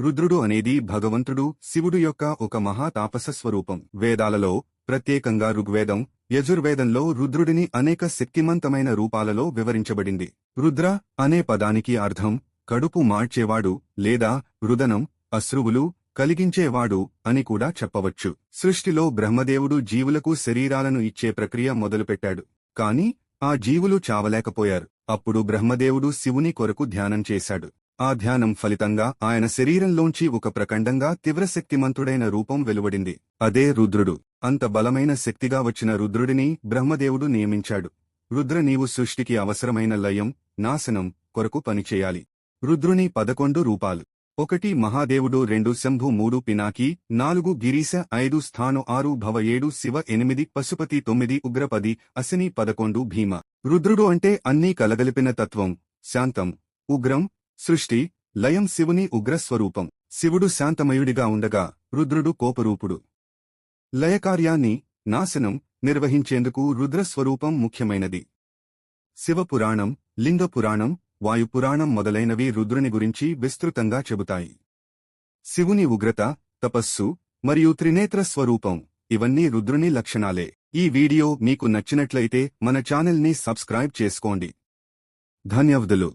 రుద్రుడు అనేది భగవంతుడు శివుడు యొక్క ఒక మహా తాపస స్వరూపం వేదాలలో ప్రత్యేకంగా ఋగ్వేదం యజుర్వేదంలో రుద్రుడిని అనేక శక్తిమంతమైన రూపాలలో వివరించబడింది. రుద్ర అనే పదానికి అర్థం కడుపు మార్చేవాడు లేదా రుదనం అశ్రువులు కలిగించేవాడు అని కూడా చెప్పవచ్చు. సృష్టిలో బ్రహ్మదేవుడు జీవులకు శరీరాలను ఇచ్చే ప్రక్రియ మొదలుపెట్టాడు. కాని ఆ జీవులు చావలేకపోయారు. అప్పుడు బ్రహ్మదేవుడు శివుని కొరకు ధ్యానం చేశాడు. ఆ ధ్యానం ఫలితంగా ఆయన శరీరంలోంచి ఒక ప్రకండంగా తీవ్రశక్తిమంతుడైన రూపం వెలువడింది. అదే రుద్రుడు. అంత బలమైన శక్తిగా వచ్చిన రుద్రుడిని బ్రహ్మదేవుడు నియమించాడు. రుద్ర నీవు సృష్టికి అవసరమైన లయం నాశనం కొరకు పనిచేయాలి. రుద్రుని పదకొండు రూపాలు. ఒకటి మహాదేవుడు రెండు శంభు మూడు పినాకి నాలుగు గిరీశ ఐదు స్థాను ఆరు భవ ఏడు శివ ఎనిమిది పశుపతి తొమ్మిది ఉగ్రపది అశిని పదకొండు భీమ. రుద్రుడు అంటే అన్నీ కలగలిపిన తత్వం శాంతం ఉగ్రం సృష్టి లయం శివుని ఉగ్రస్వరూపం. శివుడు శాంతమయుడిగా ఉండగా రుద్రుడు కోపరూపుడు. లయకార్యాన్ని నాశనం నిర్వహించేందుకు రుద్రస్వరూపం ముఖ్యమైనది. శివపురాణం లింగపురాణం వాయుపురాణం మొదలైనవి రుద్రుని గురించి విస్తృతంగా చెబుతాయి. శివుని ఉగ్రత తపస్సు మరియు త్రినేత్ర స్వరూపం ఇవన్నీ రుద్రుని లక్షణాలే. ఈ వీడియో మీకు నచ్చినట్లయితే మన ఛానల్ని సబ్స్క్రైబ్ చేసుకోండి. ధన్యవాదాలు.